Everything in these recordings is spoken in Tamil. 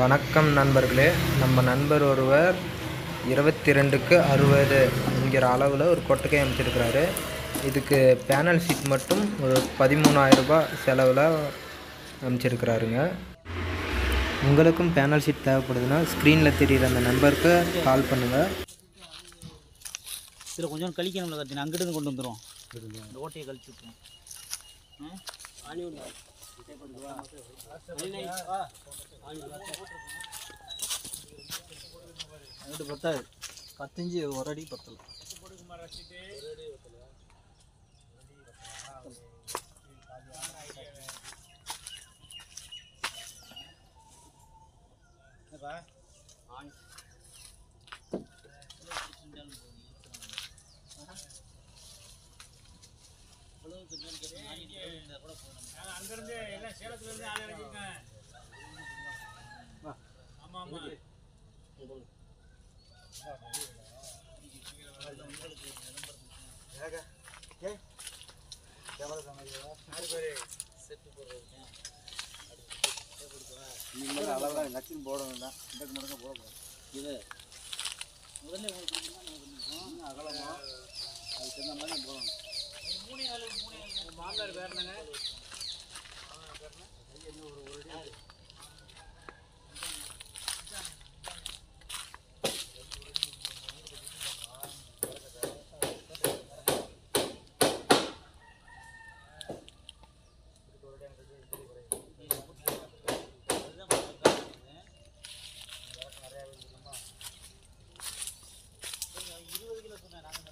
வணக்கம் நண்பர்களே. நம்ம நண்பர் ஒருவர் இருபத்தி ரெண்டுக்கு அறுபது என்கிற அளவில் ஒரு கொட்டகை அமைச்சிருக்கிறாரு. இதுக்கு பேனல் சீட் மட்டும் ஒரு பதிமூணாயிரரூபா செலவில் அமைச்சிருக்கிறாருங்க. உங்களுக்கும் பேனல் சீட் தேவைப்படுதுன்னா ஸ்க்ரீனில் தெரியுற அந்த நம்பருக்கு கால் பண்ணுங்கள் இதில் கொஞ்சம் கழிக்கணும்ல கத்தின அங்கிட்டு கொண்டு வந்துடும் ஓட்டையை கழிச்சு விட்டுரும் அங்கிட்டு பத்தாது பத்தஞ்சு ஒரு அடி பத்தல இது. முதல்ல உங்களுக்கு பிடிக்குமா நான் பிடிக்கும் அகலமா. அதுக்கு தகுந்த மாதிரி போடணும். மூணே நாலு மூணே மாங்காடு என்னங்க? இருபது கிலோ சொன்னேன் நாங்கள்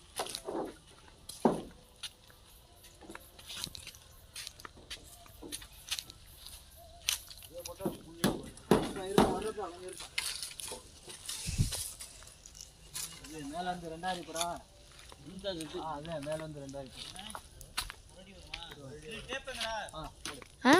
மேல வந்து ரெண்டாயிரம் இப்படா அதான் மேல வந்து ரெண்டாயிரம் ஆ